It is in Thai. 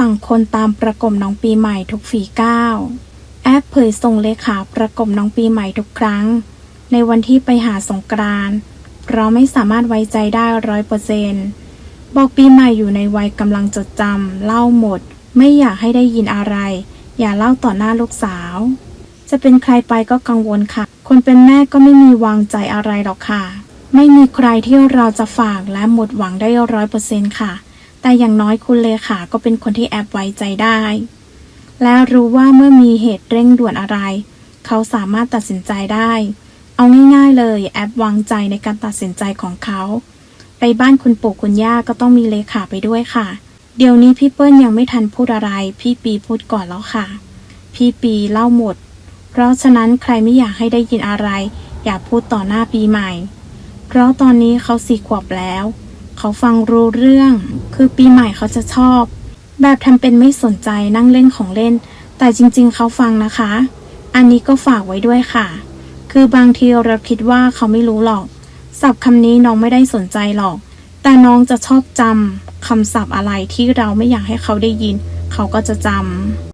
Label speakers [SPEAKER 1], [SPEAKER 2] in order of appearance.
[SPEAKER 1] สั่งคนตามประกบน้องปีใหม่ทุกฝีก้าว แอปเผยส่งเลขาประกบน้องปีใหม่ทุกครั้ง ในวันที่ไปหาสงกรานต์เพราะไม่สามารถไว้ใจได้ร้อยเปอร์เซนบอกปีใหม่อยู่ในวัยกำลังจดจำเล่าหมด ไม่อยากให้ได้ยินอะไร อย่าเล่าต่อหน้าลูกสาว จะเป็นใครไปก็กังวลค่ะ คนเป็นแม่ก็ไม่มีวางใจอะไรหรอกค่ะ ไม่มีใครที่เราจะฝากและหมดหวังได้ร้อยเปอร์เซนค่ะ แต่อย่างน้อยคุณเลขาก็เป็นคนที่แอบไว้ใจได้ และรู้ว่าเมื่อมีเหตุเร่งด่วนอะไร เขาสามารถตัดสินใจได้ เอาง่ายๆเลยแอปวางใจในการตัดสินใจของเขา ไปบ้านคุณปู่คุณย่าก็ต้องมีเลขาไปด้วยค่ะ เดี๋ยวนี้พี่เปิ้ลยังไม่ทันพูดอะไร พี่ปีพูดก่อนแล้วค่ะ พี่ปีเล่าหมด เพราะฉะนั้นใครไม่อยากให้ได้ยินอะไร อย่าพูดต่อหน้าปีใหม่ เพราะตอนนี้เขาสี่ขวบแล้ว เขาฟังรู้เรื่อง คือปีใหม่เขาจะชอบ แบบทำเป็นไม่สนใจนั่งเล่นของเล่น แต่จริงๆ เขาฟังนะคะ อันนี้ก็ฝากไว้ด้วยค่ะ คือบางทีเราคิดว่าเขาไม่รู้หรอกศัพท์คำนี้น้องไม่ได้สนใจหรอก แต่น้องจะชอบจำคำศัพท์อะไรที่เราไม่อยากให้เขาได้ยิน เขาก็จะจำ